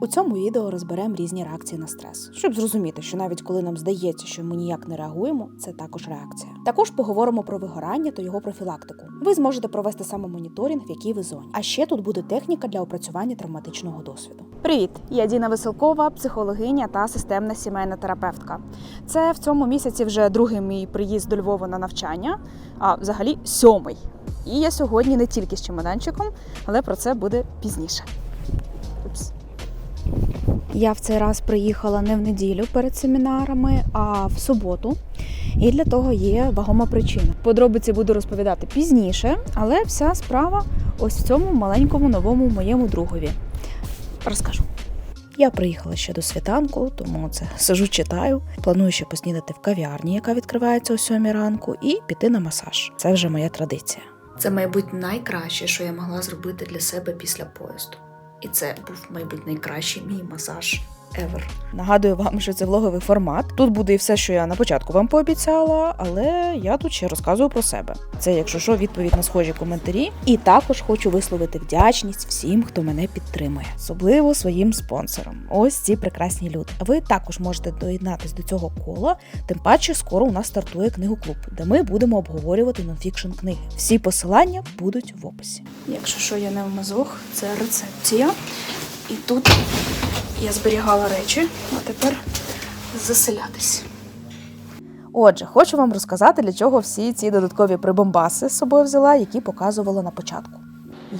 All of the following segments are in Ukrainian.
У цьому відео розберемо різні реакції на стрес, щоб зрозуміти, що навіть коли нам здається, що ми ніяк не реагуємо, це також реакція. Також поговоримо про вигорання та його профілактику. Ви зможете провести самомоніторинг, в якій ви зоні. А ще тут буде техніка для опрацювання травматичного досвіду. Привіт, я Діна Веселкова, психологиня та системна сімейна терапевтка. Це в цьому місяці вже другий мій приїзд до Львова на навчання, а взагалі сьомий. І я сьогодні не тільки з чемоданчиком, але про це буде пізніше. Упс. Я в цей раз приїхала не в неділю перед семінарами, а в суботу. І для того є вагома причина. Подробиці буду розповідати пізніше, але вся справа ось в цьому маленькому новому моєму другові. Розкажу. Я приїхала ще до світанку, тому це сижу, читаю. Планую ще поснідати в кав'ярні, яка відкривається о сьомій ранку, і піти на масаж. Це вже моя традиція. Це, мабуть, найкраще, що я могла зробити для себе після поїзду. І це був, мабуть, найкращий мій масаж ever. Нагадую вам, що це влоговий формат. Тут буде і все, що я на початку вам пообіцяла, але я тут ще розказую про себе. Це, якщо що, відповідь на схожі коментарі. І також хочу висловити вдячність всім, хто мене підтримує, особливо своїм спонсорам. Ось ці прекрасні люди. Ви також можете доєднатись до цього кола. Тим паче, скоро у нас стартує книгоклуб, де ми будемо обговорювати нонфікшн книги. Всі посилання будуть в описі. Якщо що я не в мазох, це рецепція. І тут я зберігала речі, а тепер заселятись. Отже, хочу вам розказати, для чого всі ці додаткові прибомбаси з собою взяла, які показувала на початку.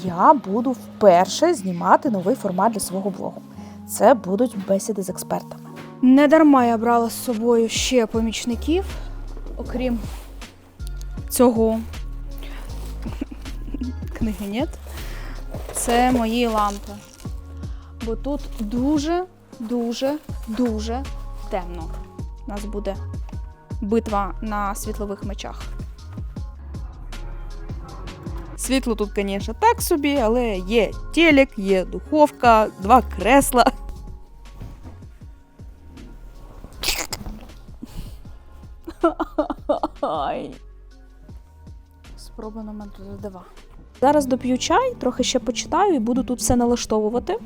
Я буду вперше знімати новий формат для свого блогу. Це будуть бесіди з експертами. Не дарма я брала з собою ще помічників, окрім цього книги нет. Це мої лампи бо тут дуже, дуже, дуже темно. У нас буде битва на світлових мечах. Світло тут, звісно, так собі, але є телек, є духовка, два кресла. Спроба номер два. Зараз доп'ю чай, трохи ще почитаю і буду тут все налаштовувати,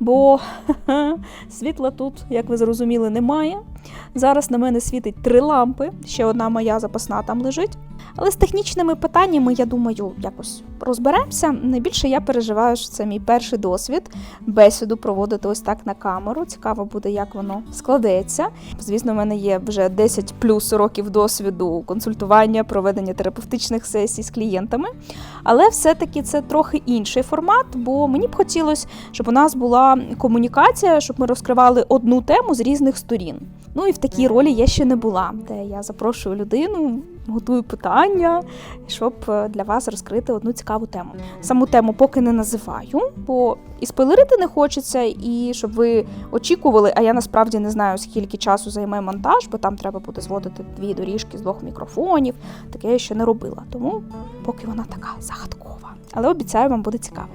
бо світла тут, як ви зрозуміли, немає. Зараз на мене світить три лампи, ще одна моя запасна там лежить. Але з технічними питаннями, я думаю, якось розберемося. Найбільше я переживаю, що це мій перший досвід бесіду проводити ось так на камеру. Цікаво буде, як воно складеться. Звісно, в мене є вже 10 плюс років досвіду консультування, проведення терапевтичних сесій з клієнтами. Але все-таки це трохи інший формат, бо мені б хотілося, щоб у нас була комунікація, щоб ми розкривали одну тему з різних сторін. Ну і в такій ролі я ще не була, де я запрошую людину, готую питання, щоб е, для вас розкрити одну цікаву тему. Саму тему поки не називаю, бо і спойлерити не хочеться, і щоб ви очікували, а я насправді не знаю, скільки часу займе монтаж, бо там треба буде зводити дві доріжки з двох мікрофонів. Таке я ще не робила. Тому поки вона така загадкова. Але обіцяю, вам буде цікаво.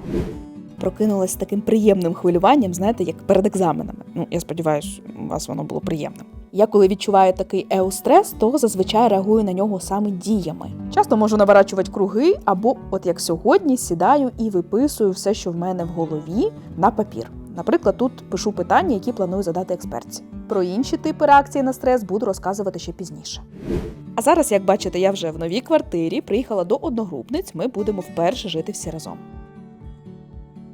Прокинулась з таким приємним хвилюванням, знаєте, як перед екзаменами. Ну, я сподіваюся, у вас воно було приємним. Я коли відчуваю такий еустрес, то зазвичай реагую на нього саме діями. Часто можу наворачувати круги, або, от як сьогодні, сідаю і виписую все, що в мене в голові, на папір. Наприклад, тут пишу питання, які планую задати експертці. Про інші типи реакції на стрес буду розказувати ще пізніше. А зараз, як бачите, я вже в новій квартирі приїхала до одногрупниць. Ми будемо вперше жити всі разом.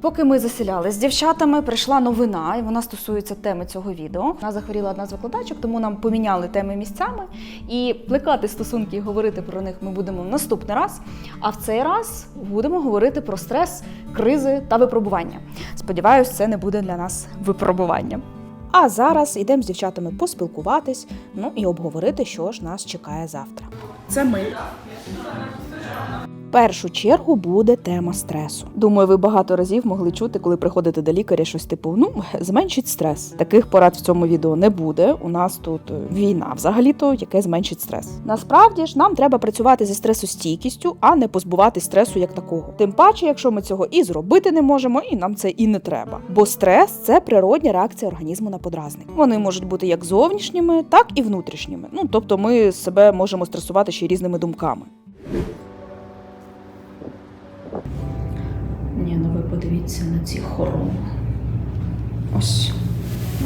Поки ми заселялись з дівчатами, прийшла новина, і вона стосується теми цього відео. Вона захворіла одна з викладачок, тому нам поміняли теми місцями. І плекати стосунки і говорити про них ми будемо в наступний раз. А в цей раз будемо говорити про стрес, кризи та випробування. Сподіваюсь, це не буде для нас випробуванням. А зараз йдемо з дівчатами поспілкуватись, ну і обговорити, що ж нас чекає завтра. Це ми. Першу чергу буде тема стресу. Думаю, ви багато разів могли чути, коли приходите до лікаря, щось типу: ну зменшить стрес. Таких порад в цьому відео не буде. У нас тут е, війна, взагалі-то, яке зменшить стрес. Насправді ж нам треба працювати зі стресостійкістю, а не позбуватись стресу як такого. Тим паче, якщо ми цього і зробити не можемо, і нам це і не треба. Бо стрес це природня реакція організму на подразник. Вони можуть бути як зовнішніми, так і внутрішніми. Ну тобто, ми себе можемо стресувати ще різними думками. Подивіться на ці хороми. Ось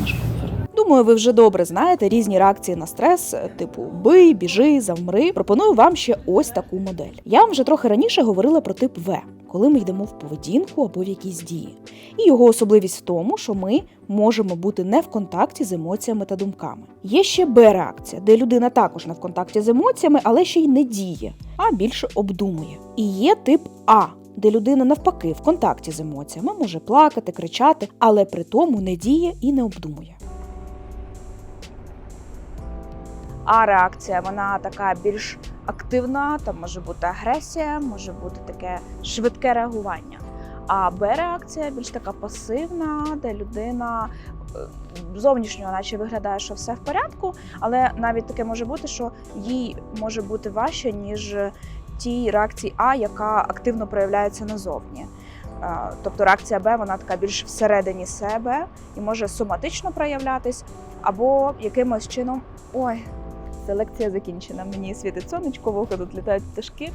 наш буфер. Думаю, ви вже добре знаєте різні реакції на стрес, типу бий, біжи, завмри. Пропоную вам ще ось таку модель. Я вам вже трохи раніше говорила про тип В, коли ми йдемо в поведінку або в якісь дії. І його особливість в тому, що ми можемо бути не в контакті з емоціями та думками. Є ще Б-реакція, де людина також не в контакті з емоціями, але ще й не діє, а більше обдумує. І є тип А. Де людина навпаки в контакті з емоціями може плакати, кричати, але при тому не діє і не обдумує. А реакція вона така більш активна, там може бути агресія, може бути таке швидке реагування. А Б-реакція більш така пасивна, де людина е, зовнішньо, наче виглядає, що все в порядку, але навіть таке може бути, що їй може бути важче, ніж тій реакції А, яка активно проявляється назовні. Е, Тобто реакція Б, вона така більш всередині себе і може соматично проявлятись, або якимось чином ой, це лекція закінчена. Мені світить сонечко, в тут літають пташки,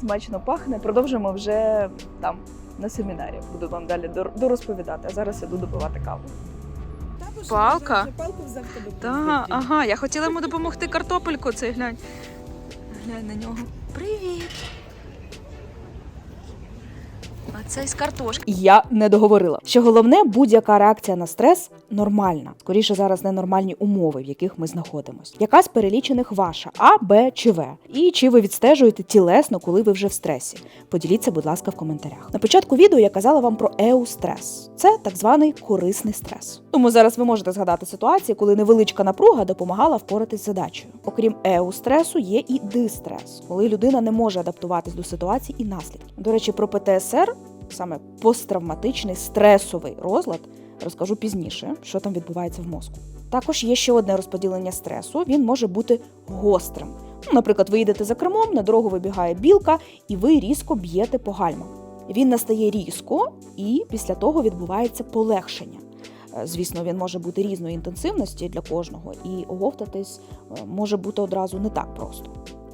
смачно пахне. Продовжимо вже там на семінарі. Буду вам далі дор- дорозповідати. А зараз іду допивати каву. Палка? Палку взяв тебе. Так, ага, я хотіла йому допомогти картопельку цей глянь. Глянь на нього. Привіт. Це з картошки. Я не договорила. Що головне, будь-яка реакція на стрес нормальна. Скоріше зараз ненормальні умови, в яких ми знаходимося. Яка з перелічених ваша А, Б чи В? І чи ви відстежуєте тілесно, коли ви вже в стресі? Поділіться, будь ласка, в коментарях. На початку відео я казала вам про еустрес. Це так званий корисний стрес. Тому зараз ви можете згадати ситуації, коли невеличка напруга допомагала впоратись з задачею. Окрім еустресу, є і дистрес, коли людина не може адаптуватись до ситуації і наслідків. До речі, про ПТСР саме посттравматичний стресовий розлад, розкажу пізніше, що там відбувається в мозку. Також є ще одне розподілення стресу. Він може бути гострим. Ну, наприклад, ви їдете за кермом, на дорогу вибігає білка, і ви різко б'єте по гальмам. Він настає різко, і після того відбувається полегшення. Е, Звісно, він може бути різної інтенсивності для кожного, і оговтатись е, може бути одразу не так просто.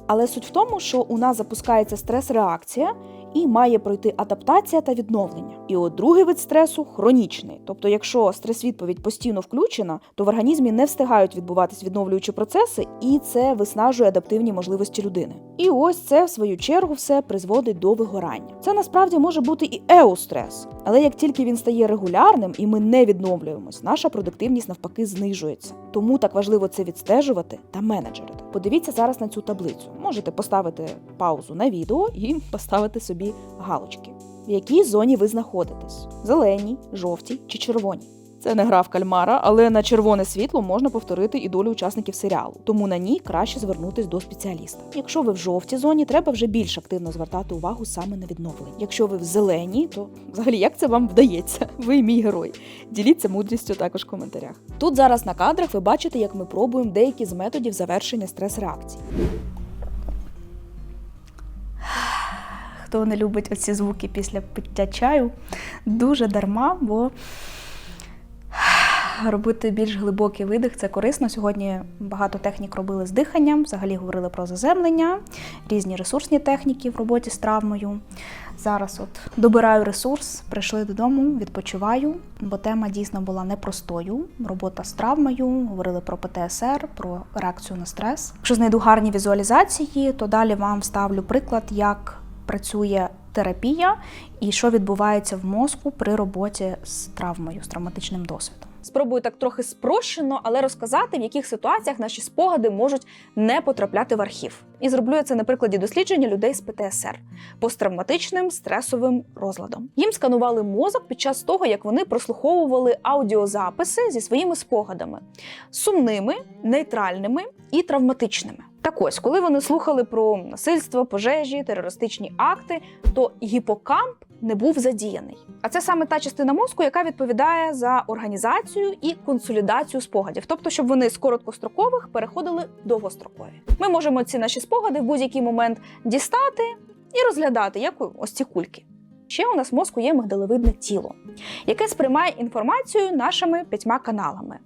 Але суть в тому, що у нас запускається стрес-реакція, і має пройти адаптація та відновлення. І от другий вид стресу хронічний. Тобто, якщо стрес-відповідь постійно включена, то в організмі не встигають відбуватись відновлюючі процеси, і це виснажує адаптивні можливості людини. І ось це, в свою чергу, все призводить до вигорання. Це насправді може бути і еустрес, але як тільки він стає регулярним і ми не відновлюємось, наша продуктивність навпаки знижується. Тому так важливо це відстежувати та менеджерити. Подивіться зараз на цю таблицю. Можете поставити паузу на відео і поставити собі галочки. В якій зоні ви знаходитесь: зеленій, жовтій чи червоній. Це не гра в кальмара, але на червоне світло можна повторити і долю учасників серіалу. Тому на ній краще звернутись до спеціаліста. Якщо ви в жовтій зоні, треба вже більш активно звертати увагу саме на відновлення. Якщо ви в зеленій, то взагалі як це вам вдається? Ви мій герой. Діліться мудрістю також в коментарях. Тут зараз на кадрах ви бачите, як ми пробуємо деякі з методів завершення стрес-реакцій. Хто не любить оці звуки після пиття чаю, дуже дарма, бо робити більш глибокий видих це корисно. Сьогодні багато технік робили з диханням, взагалі говорили про заземлення, різні ресурсні техніки в роботі з травмою. Зараз от добираю ресурс, прийшли додому, відпочиваю, бо тема дійсно була непростою. Робота з травмою, говорили про ПТСР, про реакцію на стрес. Якщо знайду гарні візуалізації, то далі вам ставлю приклад, як працює терапія і що відбувається в мозку при роботі з травмою, з травматичним досвідом. Спробую так трохи спрощено, але розказати, в яких ситуаціях наші спогади можуть не потрапляти в архів. І зроблю я це на прикладі дослідження людей з ПТСР посттравматичним стресовим розладом. Їм сканували мозок під час того, як вони прослуховували аудіозаписи зі своїми спогадами сумними, нейтральними і травматичними. Так ось, коли вони слухали про насильство, пожежі, терористичні акти, то гіпокамп не був задіяний. А це саме та частина мозку, яка відповідає за організацію і консолідацію спогадів, тобто, щоб вони з короткострокових переходили довгострокові. Ми можемо ці наші спогади в будь-який момент дістати і розглядати, як ось ці кульки. Ще у нас в мозку є мигдалевидне тіло, яке сприймає інформацію нашими п'ятьма каналами: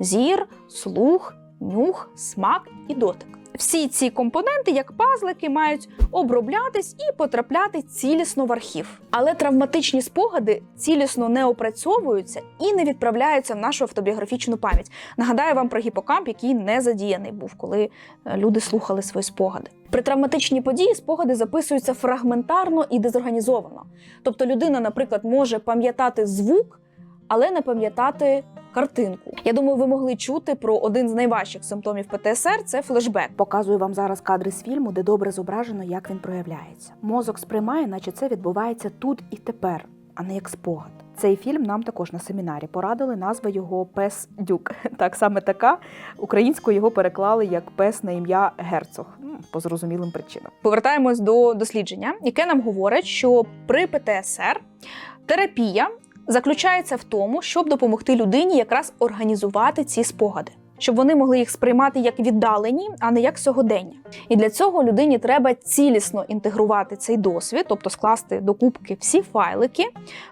зір, слух, нюх, смак і дотик. Всі ці компоненти, як пазлики, мають оброблятись і потрапляти цілісно в архів. Але травматичні спогади цілісно не опрацьовуються і не відправляються в нашу автобіографічну пам'ять. Нагадаю вам про гіпокамп, який не задіяний був, коли е, люди слухали свої спогади. При травматичній події спогади записуються фрагментарно і дезорганізовано. Тобто людина, наприклад, може пам'ятати звук, але не пам'ятати картинку. Я думаю, ви могли чути про один з найважчих симптомів ПТСР це флешбек. Показую вам зараз кадри з фільму, де добре зображено, як він проявляється. Мозок сприймає, наче це відбувається тут і тепер, а не як спогад. Цей фільм нам також на семінарі порадили. Назва його Пес Дюк. Так саме така. Українською його переклали як пес на ім'я Герцог. По зрозумілим причинам. Повертаємось до дослідження, яке нам говорить, що при ПТСР терапія заключається в тому, щоб допомогти людині якраз організувати ці спогади. Щоб вони могли їх сприймати як віддалені, а не як сьогодення. І для цього людині треба цілісно інтегрувати цей досвід, тобто скласти до кубки всі файлики,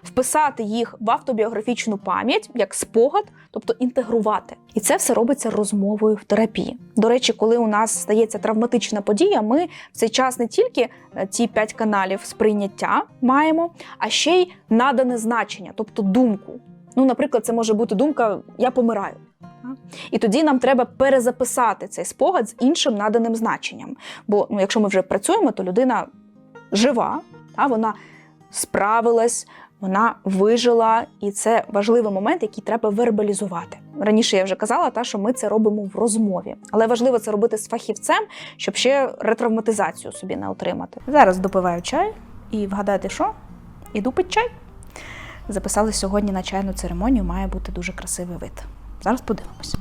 вписати їх в автобіографічну пам'ять як спогад, тобто інтегрувати. І це все робиться розмовою в терапії. До речі, коли у нас стається травматична подія, ми в цей час не тільки е, ці п'ять каналів сприйняття маємо, а ще й надане значення, тобто думку. Ну, наприклад, це може бути думка Я помираю. І тоді нам треба перезаписати цей спогад з іншим наданим значенням. Бо ну, якщо ми вже працюємо, то людина жива, та, вона справилась, вона вижила, і це важливий момент, який треба вербалізувати. Раніше я вже казала, та, що ми це робимо в розмові, але важливо це робити з фахівцем, щоб ще ретравматизацію собі не отримати. Зараз допиваю чай і вгадайте, що? Іду пить чай. Записали сьогодні на чайну церемонію, має бути дуже красивий вид. Зараз подивимося.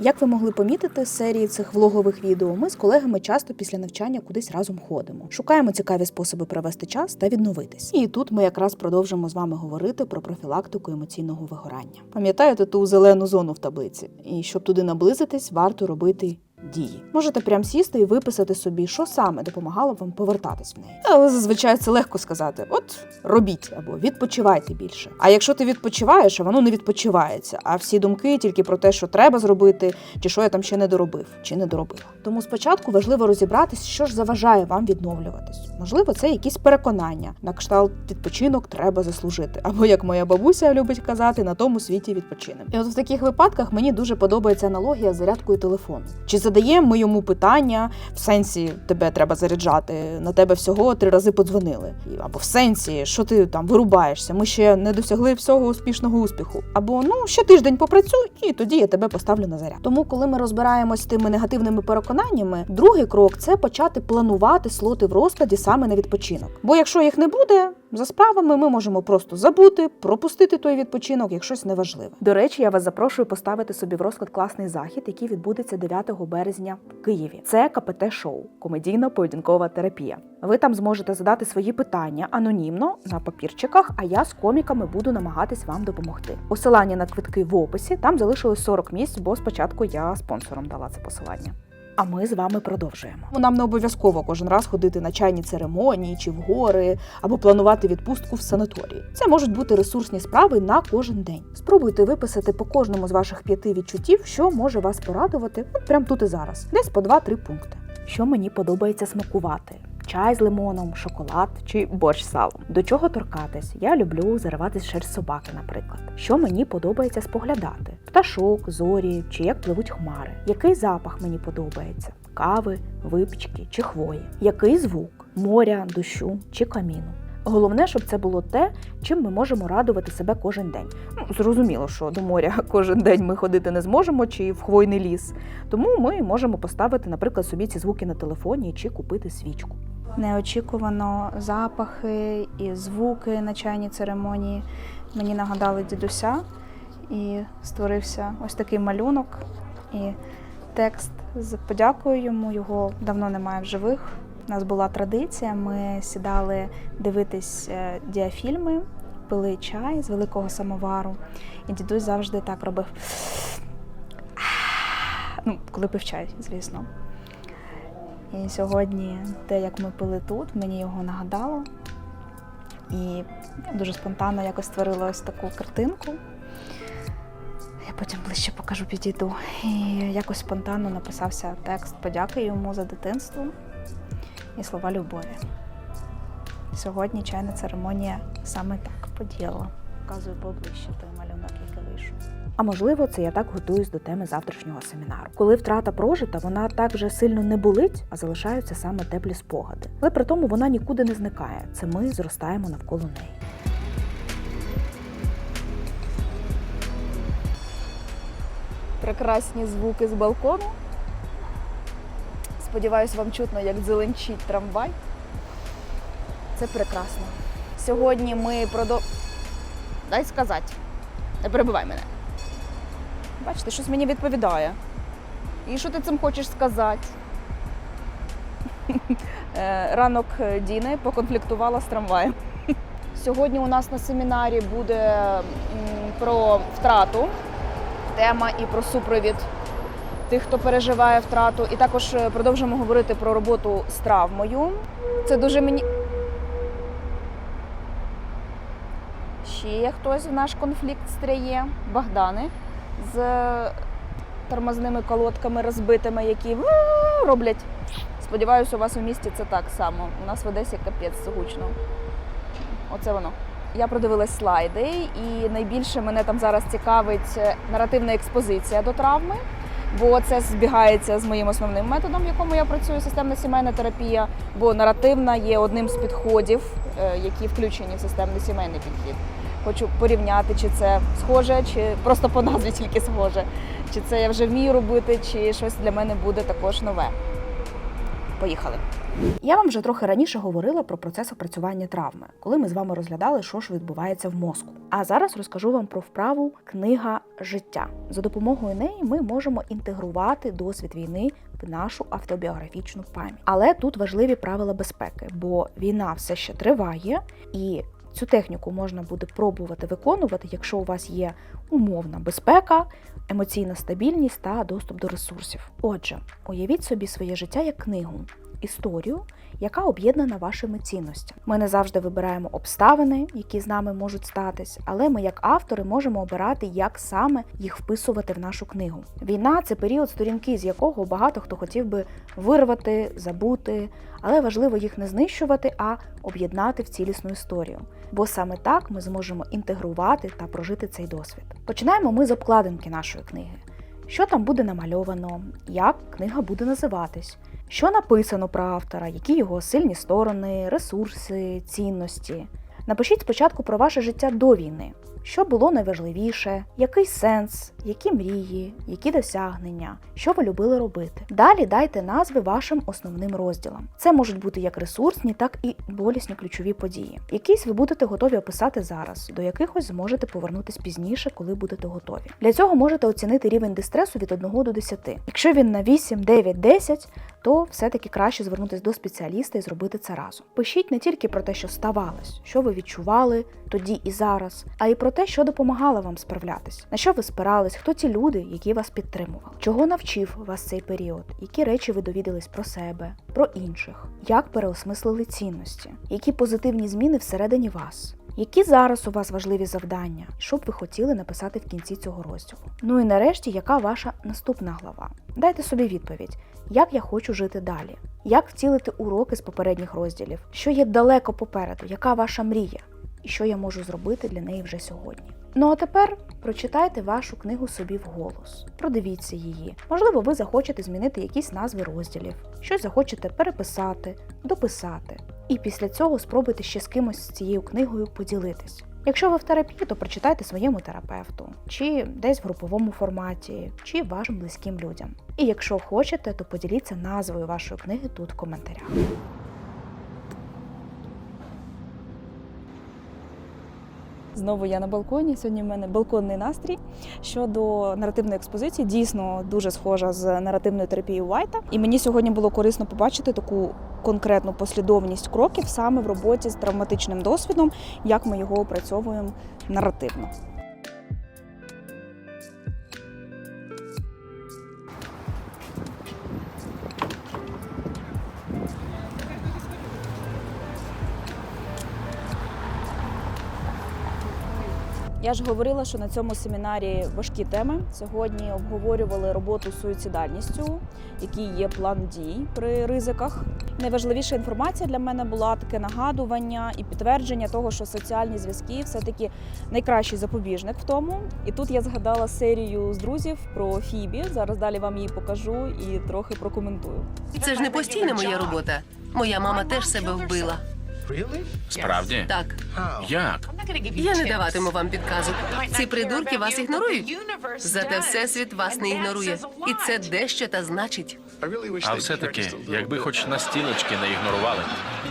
Як ви могли помітити з серії цих влогових відео, ми з колегами часто після навчання кудись разом ходимо. Шукаємо цікаві способи провести час та відновитись. І тут ми якраз продовжимо з вами говорити про профілактику емоційного вигорання. Пам'ятаєте ту зелену зону в таблиці? І щоб туди наблизитись, варто робити. Дії можете прям сісти і виписати собі, що саме допомагало вам повертатись в неї. Але зазвичай це легко сказати: от робіть або відпочивайте більше. А якщо ти відпочиваєш, а воно не відпочивається, а всі думки тільки про те, що треба зробити, чи що я там ще не доробив, чи не доробила. Тому спочатку важливо розібратись, що ж заважає вам відновлюватись. Можливо, це якісь переконання на кшталт відпочинок треба заслужити. Або як моя бабуся любить казати, на тому світі відпочинем. І от в таких випадках мені дуже подобається аналогія з зарядкою телефону. Чи задаємо йому питання в сенсі тебе треба заряджати, на тебе всього три рази подзвонили. Або в сенсі, що ти там вирубаєшся, ми ще не досягли всього успішного успіху. Або ну ще тиждень попрацюй, і тоді я тебе поставлю на заряд. Тому, коли ми розбираємось з тими негативними переконаннями, другий крок це почати планувати слоти в розкладі саме на відпочинок. Бо якщо їх не буде, за справами ми можемо просто забути, пропустити той відпочинок, як щось неважливе. До речі, я вас запрошую поставити собі в розклад класний захід, який відбудеться 9 березня в Києві. Це КПТ шоу комедійно поведінкова терапія. Ви там зможете задати свої питання анонімно на папірчиках, а я з коміками буду намагатись вам допомогти. Посилання на квитки в описі. Там залишилось 40 місць, бо спочатку я спонсором дала це посилання. А ми з вами продовжуємо. Нам не обов'язково кожен раз ходити на чайні церемонії чи в гори або планувати відпустку в санаторії. Це можуть бути ресурсні справи на кожен день. Спробуйте виписати по кожному з ваших п'яти відчуттів, що може вас порадувати, от прямо тут і зараз, десь по 2-3 пункти. Що мені подобається смакувати? Чай з лимоном, шоколад чи борщ з салом. До чого торкатись? Я люблю зариватись шерсть собаки, наприклад. Що мені подобається споглядати? Пташок, зорі чи як пливуть хмари. Який запах мені подобається? Кави, випічки чи хвої? Який звук? Моря, дощу чи каміну? Головне, щоб це було те, чим ми можемо радувати себе кожен день. Ну, зрозуміло, що до моря кожен день ми ходити не зможемо, чи в хвойний ліс. Тому ми можемо поставити, наприклад, собі ці звуки на телефоні чи купити свічку. Неочікувано запахи і звуки на чайній церемонії мені нагадали дідуся, і створився ось такий малюнок і текст з подякою йому. Його давно немає в живих. У нас була традиція. Ми сідали дивитись е, діафільми, пили чай з великого самовару, і дідусь завжди так робив. Ну, коли пив чай, звісно. І сьогодні те, як ми пили тут, мені його нагадало. І дуже спонтанно якось створила ось таку картинку. Я потім ближче покажу, підійду. І якось спонтанно написався текст подяки йому за дитинство і слова любові. Сьогодні чайна церемонія саме так подіяла. Показую поближче вийшов. А можливо, це я так готуюсь до теми завтрашнього семінару. Коли втрата прожита, вона так вже сильно не болить, а залишаються саме теплі спогади. Але при тому вона нікуди не зникає. Це ми зростаємо навколо неї. Прекрасні звуки з балкону. Сподіваюсь, вам чутно, як дзеленчить трамвай. Це прекрасно. Сьогодні ми продов... Дай сказати. Не перебивай мене. Бачите, щось мені відповідає. І що ти цим хочеш сказати? Е, Ранок Діни поконфліктувала з трамваєм. Сьогодні у нас на семінарі буде про втрату тема і про супровід тих, хто переживає втрату. І також е, продовжимо говорити про роботу з травмою. Це дуже мені. Ще хтось в наш конфлікт стряє. Богдани з тормозними колодками розбитими, які роблять. Сподіваюся, у вас у місті це так само. У нас в Одесі капець гучно. Оце воно. Я продивилась слайди, і найбільше мене там зараз цікавить е, наративна експозиція до травми, бо це збігається з моїм основним методом, в якому я працюю, системна сімейна терапія. Бо наративна є одним з підходів, е, які включені в системний сімейний підхід. Хочу порівняти, чи це схоже, чи просто по назві тільки схоже, чи це я вже вмію робити, чи щось для мене буде також нове. Поїхали. Я вам вже трохи раніше говорила про процес опрацювання травми, коли ми з вами розглядали, що ж відбувається в мозку. А зараз розкажу вам про вправу книга життя. За допомогою неї ми можемо інтегрувати досвід війни в нашу автобіографічну пам'ять. Але тут важливі правила безпеки, бо війна все ще триває, і цю техніку можна буде пробувати виконувати, якщо у вас є умовна безпека, емоційна стабільність та доступ до ресурсів. Отже, уявіть собі своє життя як книгу історію, яка об'єднана вашими цінностями. Ми не завжди вибираємо обставини, які з нами можуть статись, але ми, як автори, можемо обирати, як саме їх вписувати в нашу книгу. Війна це період сторінки, з якого багато хто хотів би вирвати, забути, але важливо їх не знищувати, а об'єднати в цілісну історію. Бо саме так ми зможемо інтегрувати та прожити цей досвід. Починаємо ми з обкладинки нашої книги. Що там буде намальовано, як книга буде називатись, що написано про автора, які його сильні сторони, ресурси, цінності. Напишіть спочатку про ваше життя до війни. Що було найважливіше, який сенс, які мрії, які досягнення, що ви любили робити. Далі дайте назви вашим основним розділам. Це можуть бути як ресурсні, так і болісні ключові події. Якісь ви будете готові описати зараз, до якихось зможете повернутись пізніше, коли будете готові. Для цього можете оцінити рівень дистресу від 1 до 10. Якщо він на 8, 9, 10, то все-таки краще звернутися до спеціаліста і зробити це разом. Пишіть не тільки про те, що ставалось, що ви відчували тоді і зараз, а й про те, що допомагало вам справлятись, на що ви спирались, хто ті люди, які вас підтримували, чого навчив вас цей період, які речі ви довідались про себе, про інших, як переосмислили цінності, які позитивні зміни всередині вас. Які зараз у вас важливі завдання, що б ви хотіли написати в кінці цього розділу? Ну і нарешті, яка ваша наступна глава? Дайте собі відповідь, як я хочу жити далі, як втілити уроки з попередніх розділів, що є далеко попереду, яка ваша мрія, і що я можу зробити для неї вже сьогодні. Ну а тепер прочитайте вашу книгу собі вголос, продивіться її. Можливо, ви захочете змінити якісь назви розділів, щось захочете переписати, дописати. І після цього спробуйте ще з кимось з цією книгою поділитись. Якщо ви в терапії, то прочитайте своєму терапевту, чи десь в груповому форматі, чи вашим близьким людям. І якщо хочете, то поділіться назвою вашої книги тут в коментарях. Знову я на балконі. Сьогодні в мене балконний настрій щодо наративної експозиції. Дійсно дуже схожа з наративною терапією Вайта. І мені сьогодні було корисно побачити таку конкретну послідовність кроків саме в роботі з травматичним досвідом, як ми його опрацьовуємо наративно. Я ж говорила, що на цьому семінарі важкі теми. Сьогодні обговорювали роботу з суїцидальністю, який є план дій при ризиках. Найважливіша інформація для мене була таке нагадування і підтвердження того, що соціальні зв'язки все-таки найкращий запобіжник в тому. І тут я згадала серію з друзів про Фібі. Зараз далі вам її покажу і трохи прокоментую. Це ж не постійна моя робота. Моя мама теж себе вбила. Справді? Так, Як? я не даватиму вам підказок. Ці придурки вас ігнорують. Зате всесвіт вас не ігнорує. І це дещо та значить. А все-таки, якби хоч на стілечки не ігнорували.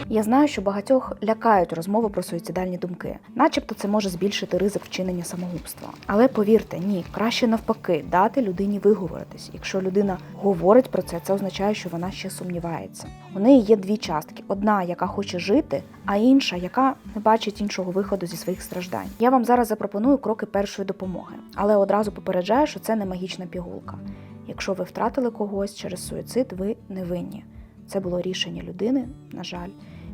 Я знаю, що багатьох лякають розмови про суїцидальні думки, начебто це може збільшити ризик вчинення самогубства. Але повірте, ні, краще навпаки дати людині виговоритись. Якщо людина говорить про це, це означає, що вона ще сумнівається. У неї є дві частки: одна, яка хоче жити, а інша, яка не бачить іншого виходу зі своїх страждань. Я вам зараз запропоную кроки першої допомоги, але одразу попереджаю, що це не магічна пігулка. Якщо ви втратили когось через суїцид, ви не винні. Це було рішення людини, на жаль,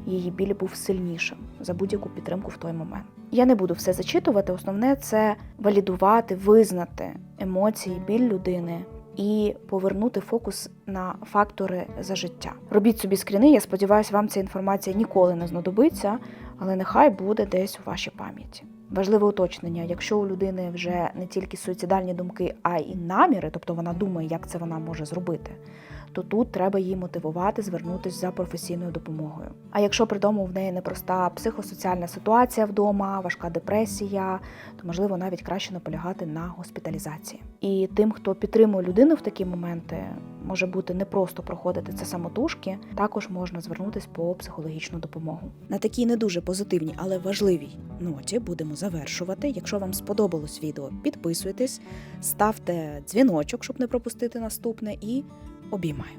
її біль був сильнішим за будь-яку підтримку в той момент. Я не буду все зачитувати. Основне це валідувати, визнати емоції, біль людини і повернути фокус на фактори за життя. Робіть собі скріни. Я сподіваюся, вам ця інформація ніколи не знадобиться, але нехай буде десь у вашій пам'яті. Важливе уточнення: якщо у людини вже не тільки суїцидальні думки, а й наміри, тобто вона думає, як це вона може зробити, то тут треба її мотивувати звернутися за професійною допомогою. А якщо при тому в неї непроста психосоціальна ситуація вдома, важка депресія, то можливо навіть краще наполягати на госпіталізації. І тим, хто підтримує людину в такі моменти, може бути не просто проходити це самотужки, також можна звернутися по психологічну допомогу. На такій не дуже позитивній, але важливій ноті будемо завершувати. Якщо вам сподобалось відео, підписуйтесь, ставте дзвіночок, щоб не пропустити наступне, і обіймаю.